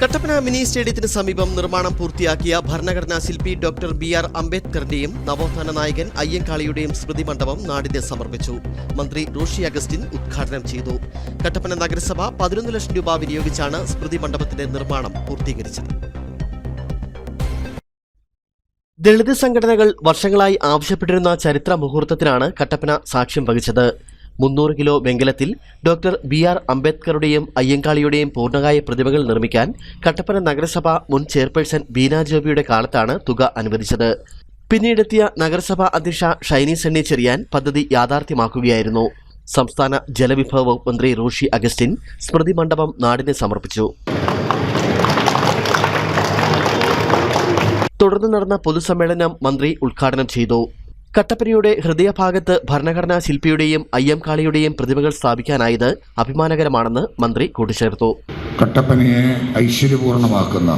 Kattappana mini സ്റ്റേഡിയത്തിന് സമീപം നിർമ്മാണം പൂർത്തിയാക്കിയ ഭരണഘടനാ ശില്പി ഡോക്ടർ ബി ആർ അംബേദ്കറിന്റെയും നവോത്ഥാന നായകൻ അയ്യങ്കാളിയുടെയും സ്മൃതി മണ്ഡപം നാടിന് സമർപ്പിച്ചു. മന്ത്രി റോഷി അഗസ്റ്റിൻ ഉദ്ഘാടനം ചെയ്തു. കട്ടപ്പന നഗരസഭ പതിനൊന്ന് ലക്ഷം രൂപ വിനിയോഗിച്ചാണ് സ്മൃതി മണ്ഡപത്തിന്റെ നിർമ്മാണം പൂർത്തീകരിച്ചത്. ദളിത് സംഘടനകൾ വർഷങ്ങളായി ആവശ്യപ്പെട്ടിരുന്ന ചരിത്ര മുഹൂർത്തത്തിനാണ് കട്ടപ്പന സാക്ഷ്യം വഹിച്ചത്. മുന്നൂറ് കിലോ വെങ്കലത്തിൽ ഡോക്ടർ ബി ആർ അംബേദ്കറുടെയും അയ്യങ്കാളിയുടെയും പൂർണകായ പ്രതിമകൾ നിർമ്മിക്കാൻ കട്ടപ്പന നഗരസഭ മുൻ ചെയർപേഴ്സൺ ബീന ജോബിയുടെ കാലത്താണ് തുക അനുവദിച്ചത്. പിന്നീടെത്തിയ നഗരസഭാ അധ്യക്ഷ ഷൈനി സണ്ണി ചെറിയാൻ പദ്ധതി യാഥാർത്ഥ്യമാക്കുകയായിരുന്നു. സംസ്ഥാന ജലവിഭവ വകുപ്പ് മന്ത്രി റോഷി അഗസ്റ്റിൻ സ്മൃതി മണ്ഡപം നാടിന് സമർപ്പിച്ചു. തുടർന്ന് നടന്ന പൊതുസമ്മേളനം മന്ത്രി ഉദ്ഘാടനം ചെയ്തു. കട്ടപ്പനയുടെ ഹൃദയഭാഗത്ത് ഭരണഘടനാ ശില്പിയുടെയും അയ്യം കാളിയുടെയും പ്രതിമകൾ സ്ഥാപിക്കാനായത് അഭിമാനകരമാണെന്ന് മന്ത്രി കൂട്ടിച്ചേർത്തു. കട്ടപ്പനയെ ഐശ്വര്യപൂർണമാക്കുന്ന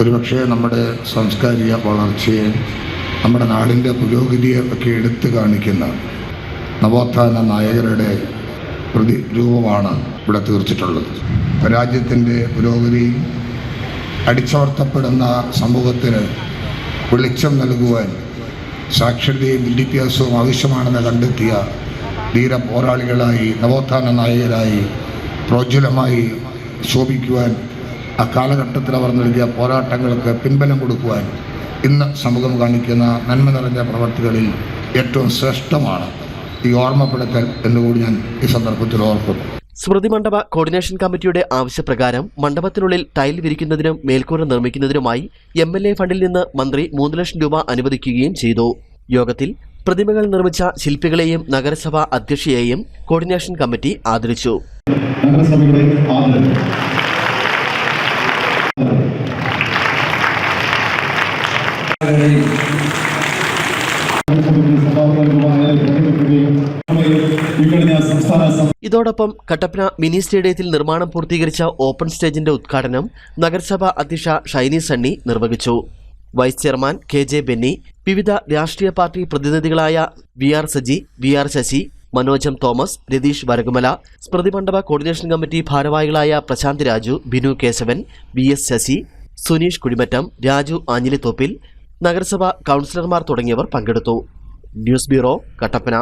ഒരുപക്ഷെ നമ്മുടെ സാംസ്കാരിക വളർച്ചയെ നമ്മുടെ നാടിന്റെ പുരോഗതിയെ ഒക്കെ എടുത്തു കാണിക്കുന്ന നവോത്ഥാന നായകരുടെ പ്രതിരൂപമാണ് ഇവിടെ തീർച്ചിട്ടുള്ളത്. രാജ്യത്തിന്റെ പുരോഗതി അടിച്ചമർത്തപ്പെടുന്ന സമൂഹത്തിന് വെളിച്ചം നൽകുവാൻ സാക്ഷരതയും വിദ്യാഭ്യാസവും ആവശ്യമാണെന്ന് കണ്ടെത്തിയ ധീര പോരാളികളായി നവോത്ഥാന നായകരായി പ്രോജ്വലമായി ശോഭിക്കുവാൻ ആ കാലഘട്ടത്തിൽ അവർ നൽകിയ പോരാട്ടങ്ങൾക്ക് പിൻബലം കൊടുക്കുവാൻ ഇന്ന് സമൂഹം കാണിക്കുന്ന നന്മ നിറഞ്ഞ പ്രവർത്തികളിൽ ഏറ്റവും ശ്രേഷ്ഠമാണ്. ഈ ഓർമ്മപ്പെടുത്തൽ എന്നുകൂടി ഞാൻ ഈ സന്ദർഭത്തിൽ ഓർക്കുന്നു. സ്മൃതി മണ്ഡപ കോർഡിനേഷൻ കമ്മിറ്റിയുടെ ആവശ്യപ്രകാരം മണ്ഡപത്തിനുള്ളിൽ ടൈൽ വിരിക്കുന്നതിനും മേൽക്കൂര നിർമ്മിക്കുന്നതിനുമായി എം എൽ എ ഫണ്ടിൽ നിന്ന് മന്ത്രി മൂന്ന് ലക്ഷം രൂപ അനുവദിക്കുകയും ചെയ്തു. യോഗത്തിൽ പ്രതിമകൾ നിർമ്മിച്ച ശില്പികളെയും നഗരസഭാ അധ്യക്ഷയെയും കോർഡിനേഷൻ കമ്മിറ്റി ആദരിച്ചു. നഗരസഭയുടെ ഇതോടൊപ്പം കട്ടപ്പന മിനി സ്റ്റേഡിയത്തിൽ നിർമ്മാണം പൂർത്തീകരിച്ച ഓപ്പൺ സ്റ്റേജിന്റെ ഉദ്ഘാടനം നഗരസഭ അധ്യക്ഷ ഷൈനി സണ്ണി നിർവഹിച്ചു. Vice chairman K J Benny വിവിധ രാഷ്ട്രീയ party പ്രതിനിധികളായ V R Saji V R Sasi Manojam Thomas Ratheesh Varakumala സ്മൃതി മണ്ഡപ കോർഡിനേഷൻ കമ്മിറ്റി ഭാരവാഹികളായ പ്രശാന്ത് രാജു ബിനു കേശവൻ വി എസ് ശശി സുനീഷ് കുടിമറ്റം രാജു ആഞ്ഞിലിത്തോപ്പിൽ നഗരസഭാ കൗൺസിലർമാർ തുടങ്ങിയവർ പങ്കെടുത്തു. News bureau Kattappana.